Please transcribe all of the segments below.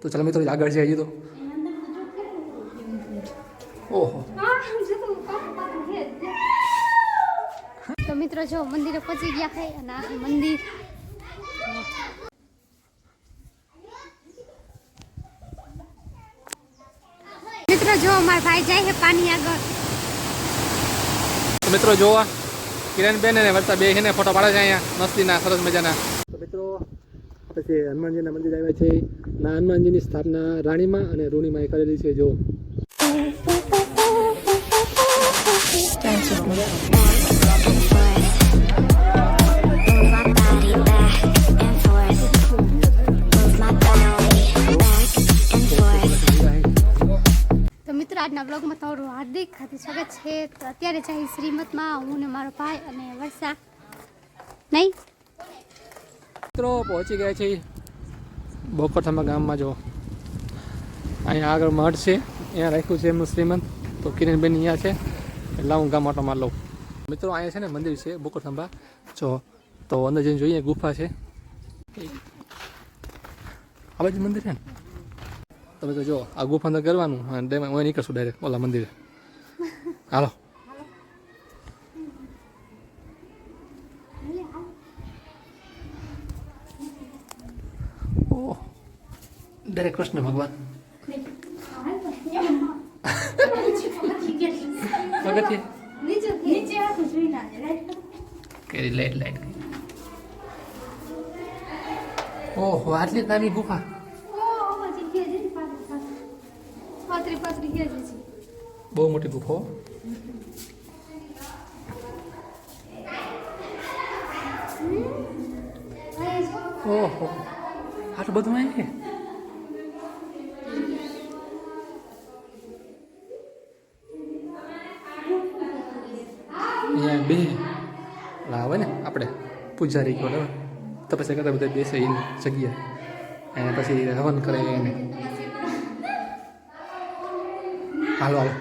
તો ચાલો મિત્રો આગળ જઈએ તો. ઓહો. તો મિત્રો જો મંદિરે પહોંચી ગયા છે અને આ મંદિર મિત્રો જો મારા ભાઈ જાય છે પાણી આગળ. તો મિત્રો જોવા. કિરણબેન અને વર્ષા બે છે ને ફોટો પાડે છે અહીંયા મસ્તીના સરસ મજાના. પછી હનુમાનજીના મંદિર આવ્યા છે. ના, હનુમાનજીની સ્થાપના રાણીમાં અને રૂણીમાં એ કરેલી છે, જો. આજના બ્લોગમાં તમારું હાર્દિક હાર્દિક સ્વાગત છે. અત્યારે જાય શ્રીમતમાં હું ને મારો ભાઈ અને વર્ષા. નહીં? મિત્રો, પહોંચી ગયા છે બોકરથામાં ગામમાં. જો, અહીંયા આગળ મઠ છે, અહીંયા રાખ્યું છે એમનું શ્રીમંત. તો કિરણબેન અહીંયા છે, એટલે હું ગામ માર લઉં. મિત્રો, અહીંયા છે ને મંદિર છે બોકરથંભા જો, તો અંદર જઈને જોઈએ, ગુફા છે. આ બાજુ મંદિર છે ને? તમે તો જો, આ ગુફા અંદર કરવાનું, અને હું નીકળશું ડાયરેક્ટ ઓલા મંદિરે. હાલો. ડાયરેક્ટ કૃષ્ણ ભગવાન કેરી લાઈટ લાઈટ ઓહો આટલી નાની ગુફા. બહુ મોટી ગુફો. ઓહો આટલું બધું અહીં છે અહીંયા બે લાવે ને આપણે પૂજારી કહો ને તપસ્યા કરતા બધા બેસે એની જગ્યાએ. અને પછી હવન કરે એને. હાલો હાલો.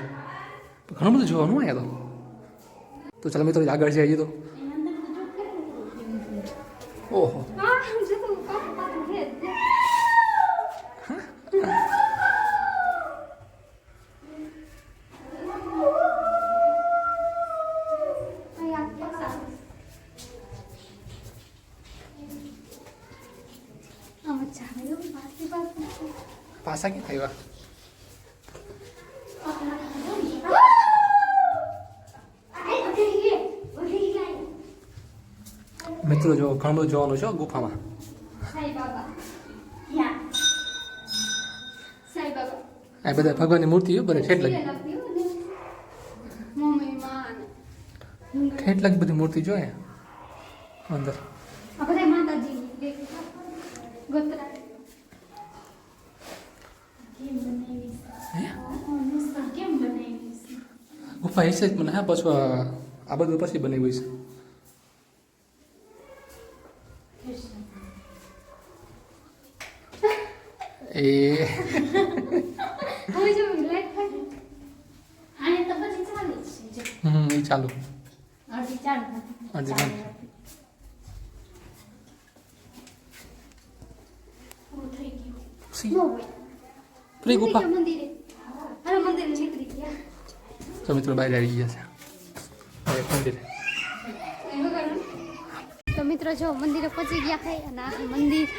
ઘણું બધું જોવાનું અહીંયા તો. તો ચાલો મિત્રો આગળ જઈએ તો. ઓહો. પાસા ક્યાં આવ્યા મિત્રો, જો ઘણું જોવાનું છે ગુફામાં. આ બધા ભગવાનની મૂર્તિ બને ઠેઠ લગી. ઠેઠ લગી બધી મૂર્તિ જોઈએ અંદર. ગુફા હશે જ મને હા પાછું આ બધું પછી બનાવ્યું છે. એ હમ એ ચાલુ. ગયું. ફ્રી ગુફા. મંદિરે. મંદિરે નીકળી ગયા. તો મિત્રો બહાર આવી ગયા છે. તો મિત્રો જો મંદિરે પહોંચી ગયા છે અને આ મંદિર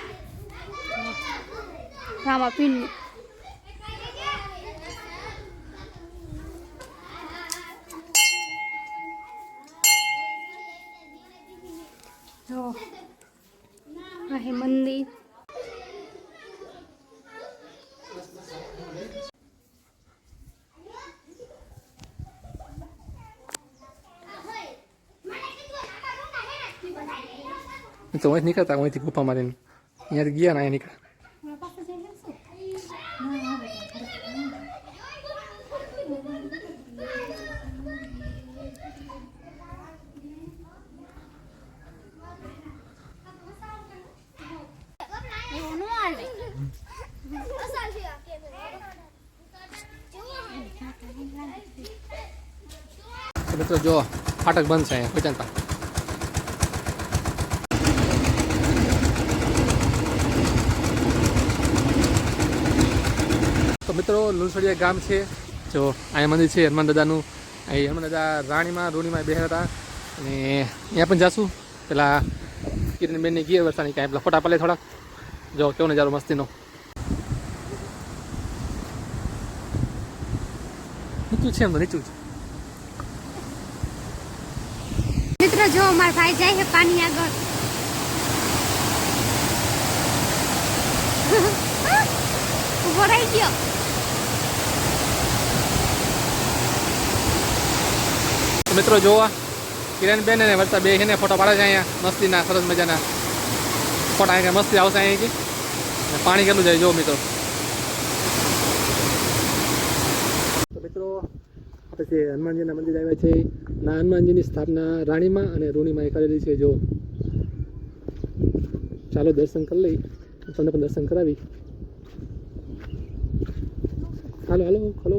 રામાપીરનું જો, આ મંદિર. તો અહીંથી નીકળતા અહીંથી ગુફા મારીને અહીંયાથી ગયા ને અહીંયા નીકળ્યા મારા પાસે જઈને શું? ના, આવે. એવું ન હાલે. તો મિત્રો જો ફાટક બંધ છે અહીંયા પચાનતા તો મિત્રો લુણસળિયા ગામ છે. જો અહીંયા મંદિર છે હનુમાન દાદાનું. અહીં હનુમાન દાદા રાણીમાં, રૂણીમાં બેઠા હતા. અને અહીંયા પણ જાશું. પેલા કિરણબેનની ગીર વરસાની કાંઈ પેલા ફોટા પાલે થોડાક. જો, કેવો નજારો મસ્તીનો. નીચું છે એમ તો, નીચું છે મિત્રો, જો, અમારા ભાઈ જાય છે પાણી આગળ. ઊભો રહી ગયો. મિત્રો જોવા. કિરણબેન અને વર્ષા બે હેને ફોટો પાડે છે અહીંયા. મસ્તીના, સરસ મજાના ફોટા અહીંયા મસ્તી આવશે અહીંથી. પાણી કેટલું જાય જો મિત્રો. મિત્રો જે હનુમાનજીના મંદિર આવ્યા છે, ના હનુમાનજીની સ્થાપના રાણીમાં અને રૂણીમાં એ કરેલી છે જો ચાલો દર્શન કરી લઈ તમને પણ દર્શન કરાવી. હાલો હાલો હાલો.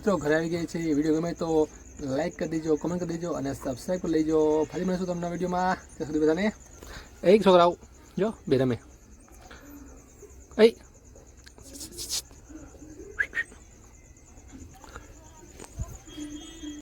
મિત્રો, ઘરે આવી ગયા છે એ વીડિયો ગમે તો લાઈક કરી દેજો કમેન્ટ કરી દેજો અને સબસ્ક્રાઈબ કરી લેજો. ફરી મળીશું તમને વિડીયોમાં. ત્યાં સુધી બધાને, એક છોકરાઓ, જો, બે રમે. એ